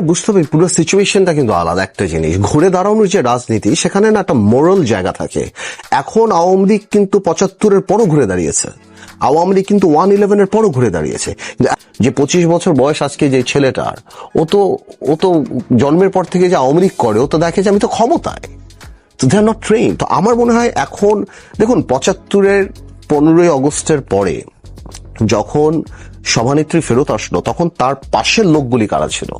বুঝতে হবে পুরো সিচুয়েশনটা কিন্তু আলাদা একটা জিনিস। ঘুরে দাঁড়ানোর যে রাজনীতি, সেখানে না একটা মোরাল জায়গা থাকে। এখন আওয়ামী লীগ কিন্তু পঁচাত্তরের পরও ঘুরে দাঁড়িয়েছে। আওয়ামী লীগ কিন্তু ওয়ান ইলেভেনের পরও ঘুরে দাঁড়িয়েছে। যে পঁচিশ বছর বয়স আজকে যে ছেলেটার, ও তো ও তো জন্মের পর থেকে যে আওয়ামী লীগ করে, ও তো দেখে যে আমি তো ক্ষমতায়। তো দে আর নট ট্রেন তো আমার মনে হয় এখন, দেখুন, পঁচাত্তরের পনেরোই আগস্টের পরে যখন সভানেত্রী ফেরত আসলো, তখন তার পাশের লোকগুলি কারা ছিল?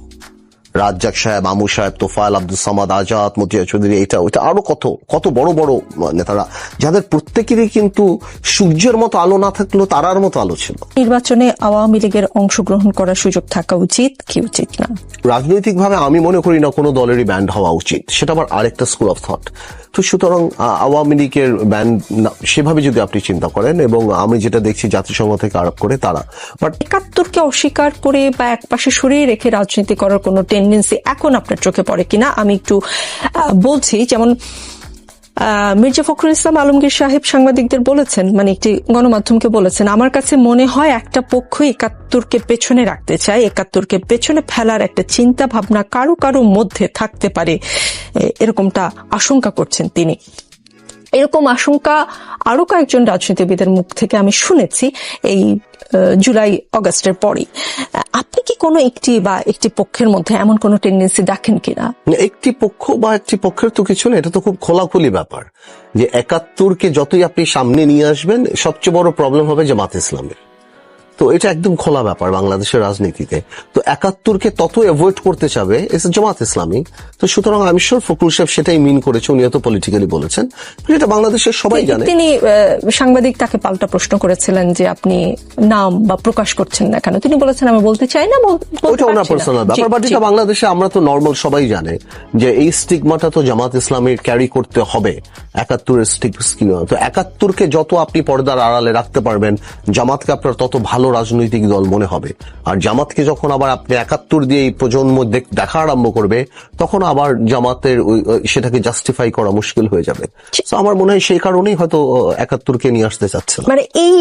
রাজ্জাক সাহেব আমু সাহেব তোফায়েল আব্দুল সামাদ আজাদ মতিয়া চৌধুরী এটা ওইটা আরও কত কত বড় বড় নেতারা যাদের প্রত্যেকেরই কিন্তু সূর্যের মতো আলো না থাকলেও তারার মতো আলো ছিল। নির্বাচনে আওয়ামী লীগের অংশগ্রহণ করার সুযোগ থাকা উচিত কি উচিত না? রাজনৈতিকভাবে আমি মনে করি না কোনো দলেরই ব্যান্ড হওয়া উচিত সেটা আবার আরেকটা স্কুল অফ থট তো সুতরাং আওয়ামী লীগের ব্যান্ড সেভাবে যদি আপনি চিন্তা করেন এবং আমি যেটা দেখছি জাতিসংঘ থেকে আরোপ করে তারা বাট একাত্তরকে অস্বীকার করে বা একপাশে সরিয়ে রেখে রাজনীতি করার কোনো টেন্ডেন্সি এখন আপনার চোখে পড়ে কিনা, আমি একটু বলছি, যেমন মির্জা ফখরুল ইসলাম আলমগীর সাহেব সাংবাদিকদের বলেছেন মানে একটি গণমাধ্যমকে বলেছেন, আমার কাছে মনে হয় একটা পক্ষ একাত্তরকে পেছনে রাখতে চায়, একাত্তরকে পেছনে ফেলার একটা চিন্তা ভাবনা কারও কারও মধ্যে থাকতে পারে। এরকমটা আশঙ্কা করছেন তিনি। এরকম আশঙ্কা আরও কয়েকজন রাজনীতিবিদের মুখ থেকে আমি শুনেছি এই জুলাই অগাস্টের পরে আপনি কি কোনো একটি বা একটি পক্ষের মধ্যে এমন কোনো টেন্ডেন্সি দেখেন কিনা? একটি পক্ষ বা একটি পক্ষের তো কিছু না এটা তো খুব খোলাখুলি ব্যাপার। যে একাত্তরকে যতই আপনি সামনে নিয়ে আসবেন, সবচেয়ে বড় প্রবলেম হবে জামাত ইসলামের। তো এটা একদম খোলা ব্যাপার বাংলাদেশের রাজনীতিতে। তো একাত্তরকে তত অ্যাভয়েড করতে চাবে এসে জামাত ইসলামী। তো সুতরাং আমি শিওর ফখরুল সাহেব সেটাই মিন করেছে উনিও তো পলিটিক্যালি বলেছেন। এটা বাংলাদেশের সবাই জানে। তিনি সাংবাদিক তাকে পাল্টা প্রশ্ন করেছিলেন যে আপনি নাম বা প্রকাশ করছেন না কেন। তিনি বলেছেন আমি বলতে চাই না ওটা ওনার পার্সোনাল ব্যাপার বাট এটা বাংলাদেশে আমরা তো নর্মাল সবাই জানে যে এই স্টিগমাটা তো জামাত ইসলামের ক্যারি করতে হবে। একাত্তরের স্টিগমা তো একাত্তরকে যত আপনি পর্দার আড়ালে রাখতে পারবেন জামাতকে আপনার তত ভালো রাজনৈতিক দল মনে হবে। আর জামাতকে যখন আবার আপনি একাত্তর দিয়ে এই প্রজন্ম দেখা আরম্ভ করবে তখন আবার জামাতের সেটাকে জাস্টিফাই করা মুশকিল হয়ে যাবে। আমার মনে হয় সেই কারণেই হয়তো একাত্তরকে নিয়ে আসতে চাচ্ছে মানে এই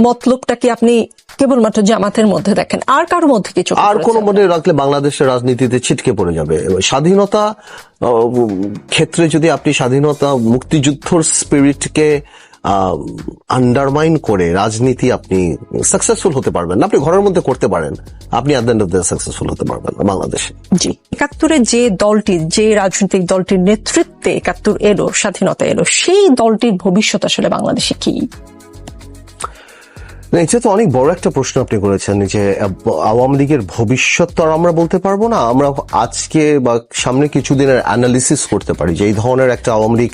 মতলবটা কি আপনি কেবলমাত্র জামাতের মধ্যে দেখেন? আর কারোর মধ্যে কিছু আর কোনো মনে রাখলে বাংলাদেশের রাজনীতিতে ছিটকে পড়ে যাবে। স্বাধীনতা ক্ষেত্রে যদি আপনি স্বাধীনতা মুক্তিযুদ্ধর স্পিরিটকে আন্ডারমাইন করে রাজনীতি আপনি সাকসেসফুল হতে পারবেন না। আপনি ঘরের মধ্যে করতে পারেন। আপনি দ্য সাকসেসফুল হতে পারবেন না বাংলাদেশে। জি। একাত্তরে যে দলটি, যে রাজনৈতিক দলটির নেতৃত্বে একাত্তর এলো, স্বাধীনতা এলো, সেই দলটির ভবিষ্যৎ আসলে বাংলাদেশে কি? না এটা তো অনেক বড় একটা প্রশ্ন আপনি করেছেন যে আওয়ামী লীগের ভবিষ্যৎ তো আর আমরা বলতে পারব না, আমরা আজকে বা সামনে কিছুদিনের অ্যানালিসিস করতে পারি যে এই ধরনের একটা আওয়ামী লীগ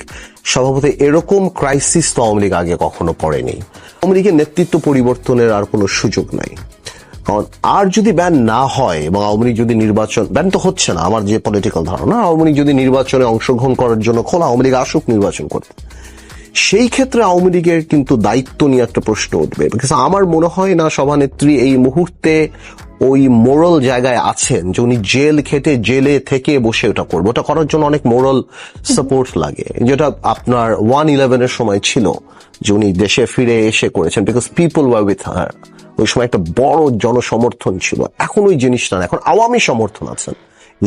সভাপতি এরকম ক্রাইসিস তো আওয়ামী লীগ আগে কখনো পড়েনি। আওয়ামী লীগের নেতৃত্ব পরিবর্তনের আর কোনো সুযোগ নাই। কারণ আর যদি ব্যান না হয় এবং আওয়ামী লীগ যদি নির্বাচন ব্যান তো হচ্ছে না, আমার যে পলিটিক্যাল ধারণা, আওয়ামী লীগ যদি নির্বাচনে অংশগ্রহণ করার জন্য খোলা, আওয়ামী লীগ আসুক নির্বাচন করতে। সেই ক্ষেত্রে আওয়ামী লীগের কিন্তু দায়িত্ব নিয়ে একটা প্রশ্ন উঠবে। আমার মনে হয় না সভানেত্রী এই মুহূর্তে ওই মোরাল জায়গায় আছেন যে উনি জেল খেটে জেলে থেকে বসে ওটা করবে। ওটা করার জন্য অনেক মোরাল সাপোর্ট লাগে। যেটা আপনার ওয়ান ইলেভেনের সময় ছিল যে উনি দেশে ফিরে এসে করেছেন। Because people were with her ওই সময় একটা বড় জনসমর্থন ছিল। এখন ওই জিনিসটা না। এখন আওয়ামী সমর্থন আছেন।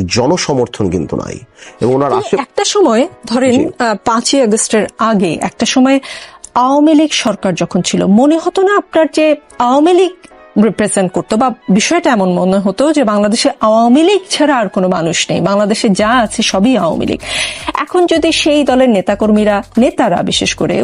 জনসমর্থন কিন্তু নাই। এবং ওনার একটা সময় ধরেন পাঁচই আগস্টের আগে একটা সময় আওয়ামী লীগ সরকার যখন ছিল মনে হতো না আপনার যে আওয়ামী লীগ রিপ্রেজেন্ট করতো। বা বিষয়টা এমন মনে হতো যে বাংলাদেশে আওয়ামী লীগ ছাড়া আর কোনো মানুষ নেই। বাংলাদেশে যা আছে সবই আওয়ামী লীগ। এখন যদি সেই দলের নেতাকর্মীরা, নেতারা বিশেষ করে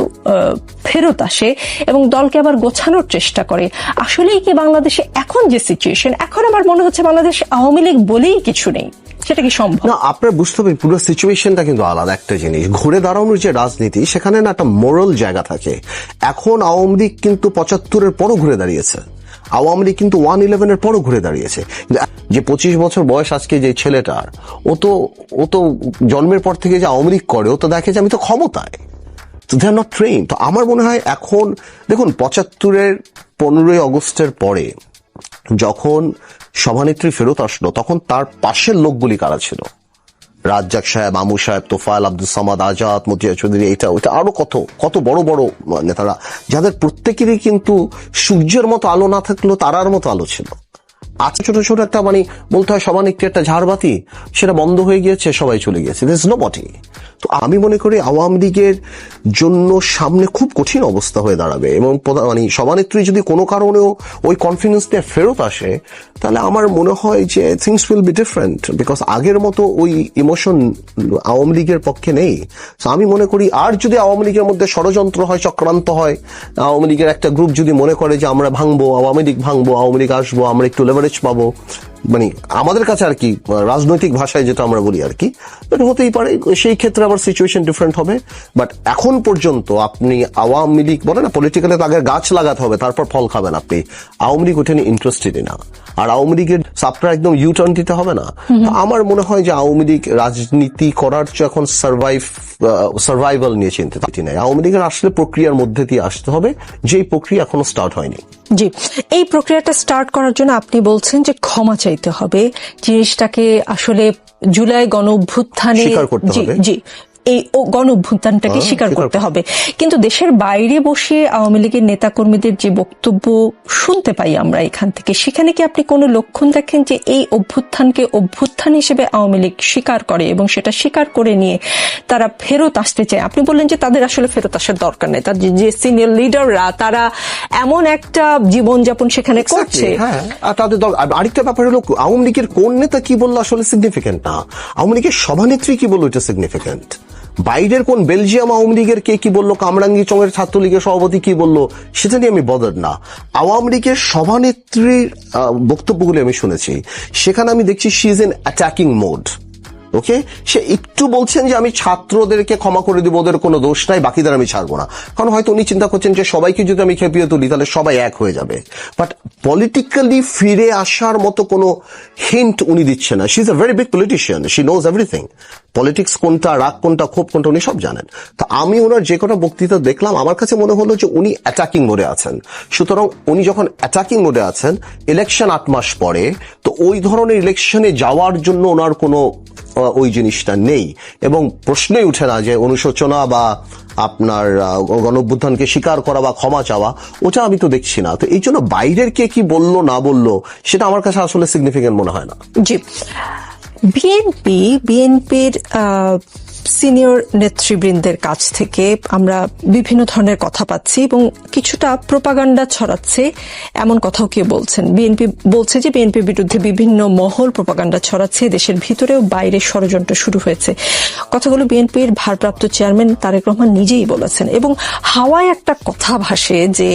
ফেরত আসে এবং দলকে আবার গোছানোর চেষ্টা করে, আসলেই কি বাংলাদেশে এখন যে সিচুয়েশন এখন আমার মনে হচ্ছে বাংলাদেশ আওয়ামী লীগ বলেই কিছু নেই। সেটা কি সম্ভব? না, আপনার বুঝতে হবে পুরো সিচুয়েশনটা কিন্তু আলাদা একটা জিনিস। ঘুরে দাঁড়ানোর যে রাজনীতি, সেখানে না একটা মোরাল জায়গা থাকে। এখন আওয়ামী লীগ কিন্তু পঁচাত্তরের পরও ঘুরে দাঁড়িয়েছে। আওয়ামী লীগ কিন্তু ওয়ান ইলেভেনের পরও ঘুরে দাঁড়িয়েছে। যে পঁচিশ বছর বয়স আজকে যে ছেলেটার, ও তো ও তো জন্মের পর থেকে যে আওয়ামী লীগ করে, ও তো দেখে যে আমি তো ক্ষমতায়। তো দে আর নট ট্রেন তো আমার মনে হয় এখন, দেখুন, পঁচাত্তরের পনেরোই আগস্টের পরে যখন সভানেত্রী ফেরত আসলো, তখন তার পাশের লোকগুলি কারা ছিল? রাজ্জাক সাহেব আমু সাহেব, তোফায়ল আব্দুল সামাদ, আজাদ, মতিয়া চৌধুরী এটা ওইটা আরও কত কত বড় বড় নেতারা, যাদের প্রত্যেকেরই কিন্তু সূর্যের মতো আলো না থাকলেও তারার মতো আলো ছিল। আছে ছোট ছোট একটা মানে বলতে হয় সবার একটি একটা ঝাড়বাতি, সেটা বন্ধ হয়ে গিয়েছে, সবাই চলে গিয়েছে। দিস নো বটি তো আমি মনে করি আওয়ামী লীগের জন্য সামনে খুব কঠিন অবস্থা হয়ে দাঁড়াবে। এবং মানে সভানেত্রী যদি কোনো কারণেও ওই কনফিডেন্স নিয়ে ফেরত আসে, তাহলে আমার মনে হয় যে things will be different because আগের মতো ওই ইমোশন আওয়ামী লীগের পক্ষে নেই। তো আমি মনে করি, আর যদি আওয়ামী লীগের মধ্যে ষড়যন্ত্র হয়, চক্রান্ত হয়, আওয়ামী লীগের একটা গ্রুপ যদি মনে করে যে আমরা ভাঙবো, আওয়ামী লীগ ভাঙবো, আওয়ামী লীগ আসব, আমরা একটু লেভারেজ পাবো মানে আমাদের কাছে আর কি রাজনৈতিক ভাষায় যেটা আমরা বলি আর কি হতেই পারে সেই ক্ষেত্রে আবার সিচুয়েশন ডিফারেন্ট হবে। বাট এখন পর্যন্ত আপনি আওয়ামী লীগ বলে না পলিটিক্যালি তো আগে গাছ লাগাতে হবে তারপর ফল খাবেন আপনি। আওয়ামী লীগ ওঠেনি ইন্টারেস্টেডই না। আর আওয়ামী লীগের সাপটা একদম ইউ টার্ন দিতে হবে না। আমার মনে হয় যে আওয়ামী লীগ রাজনীতি করার চেয়ে এখন সার্ভাইভ সার্ভাইভাল নিয়ে চিন্তিত নেই। আওয়ামী লীগের আসলে প্রক্রিয়ার মধ্যে দিয়ে আসতে হবে যেই প্রক্রিয়া এখনও স্টার্ট হয়নি। জি। এই প্রক্রিয়াটা স্টার্ট করার জন্য আপনি বলছেন যে ক্ষমা চাইতে হবে। জিনিসটাকে আসলে জুলাই গণ অভ্যুত্থানে জি জি। এই গণ অভ্যুত্থানটাকে হ্যাঁ, স্বীকার করতে হবে। কিন্তু দেশের বাইরে বসে আওয়ামী লীগের নেতাকর্মীদের যে বক্তব্য শুনতে পাই আমরা এখান থেকে সেখানে কি আপনি কোনো লক্ষণ দেখেন যে এই অভ্যুত্থানকে অভ্যুত্থান হিসেবে আওয়ামী লীগ স্বীকার করে এবং সেটা স্বীকার করে নিয়ে তারা ফেরত আসতে চায়? আপনি বললেন যে তাদের আসলে ফেরত আসার দরকার নেই। তার যে- যে সিনিয়র লিডাররা তারা এমন একটা জীবনযাপন সেখানে করছে। হ্যাঁ। তাদের আরেকটা ব্যাপার হলো আওয়ামী লীগের কোন নেতা কি বলল আসলে সিগনিফিকেন্ট না? আওয়ামী লীগের সভানেত্রী কি বলল এটা সিগনিফিকেন্ট বাইরের কোন বেলজিয়াম আওয়ামী লীগের কে কি বলল, কামরাঙ্গি চঙের ছাত্রলীগের সভাপতি কি বলল, সেটা নিয়ে আমি বদর না। আওয়ামী লীগের সভানেত্রীর বক্তব্যগুলি আমি শুনেছি। সেখানে আমি দেখছি she is in attacking mode okay সে একটু বলছেন যে আমি ছাত্রদেরকে ক্ষমা করে দিব, ওদের কোনো দোষ নাই, বাকিদের আমি ছাড়বো না। কারণ হয়তো উনি চিন্তা করছেন যে সবাইকে যদি আমি খেপিয়ে তুলি, তাহলে সবাই এক হয়ে যাবে। বাট পলিটিক্যালি ফিরে আসার মতো কোনো হিন্ট উনি দিচ্ছে না। She is a very big politician she knows everything politics কোনটা, রাগ কোনটা, ক্ষোভ কোনটা, উনি সব জানেন। তা আমি ওনার যে কটা বক্তৃতা দেখলাম, আমার কাছে মনে হলো যে উনি অ্যাটাকিং মোডে আছেন। সুতরাং উনি যখন অ্যাটাকিং মোডে আছেন ইলেকশন আট মাস পরে, তো ওই ধরনের ইলেকশনে যাওয়ার জন্য ওনার কোনো ওই জিনিসটা নেই। এবং প্রশ্নই উঠে না যে অনুশোচনা বা আপনার গণঅভ্যুত্থানকে স্বীকার করা বা ক্ষমা চাওয়া, ওটা আমি তো দেখছি না। তো এই জন্য বাইরের কে কি বলল, না বলল, সেটা আমার কাছে আসলে সিগনিফিকেন্ট মনে হয় না। জি। বিএনপি, বিএনপির সিনিয়র নেতৃবৃন্দের কাছ থেকে আমরা বিভিন্ন ধরনের কথা পাচ্ছি এবং কিছুটা প্রপাগান্ডা ছড়াচ্ছে, এমন কথাও কেউ বলছেন? বিএনপি বলছে যে বিএনপির বিরুদ্ধে বিভিন্ন মহল প্রপাগান্ডা ছড়াচ্ছে, দেশের ভিতরেও বাইরে ষড়যন্ত্র শুরু হয়েছে। কথাগুলো বিএনপির ভারপ্রাপ্ত চেয়ারম্যান তারেক রহমান নিজেই বলেছেন এবং হাওয়ায় একটা কথা ভাসে যে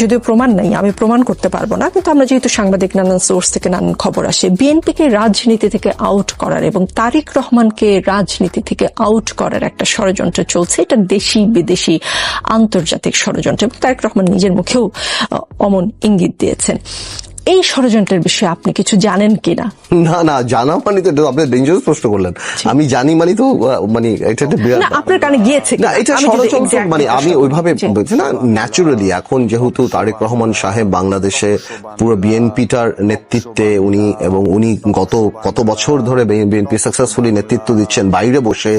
যদিও প্রমাণ নাই, আমি প্রমাণ করতে পারব না, কিন্তু আমরা যেহেতু সাংবাদিক নানান সোর্স থেকে নানান খবর আসে, বিএনপিকে রাজনীতি থেকে আউট করার এবং তারেক রহমানকে রাজনীতি থেকে আউট করার একটা ষড়যন্ত্র চলছে। এটা দেশি, বিদেশি, আন্তর্জাতিক ষড়যন্ত্র। এবং তারেক রহমান নিজের মুখেও অমন ইঙ্গিত দিয়েছেন। এই ষড়যন্ত্রের বিষয়ে আপনি কিছু জানেন কিনা? না না জানা মানে তো আপনি ডেঞ্জারাস প্রশ্ন করলেন। আমি জানি মানে তো মানে এটা একটা বিরাট না আপনার কানে গিয়েছে না এটা ষড়যন্ত্র মানে আমি ওইভাবে। না ন্যাচুরালি এখন যেহেতু তারেক রহমান সাহেব বাংলাদেশে পুরো বিএনপিটার নেতৃত্বে উনি এবং উনি গত কত বছর ধরে বিএনপি সাকসেসফুলি নেতৃত্ব দিচ্ছেন বাইরে বসে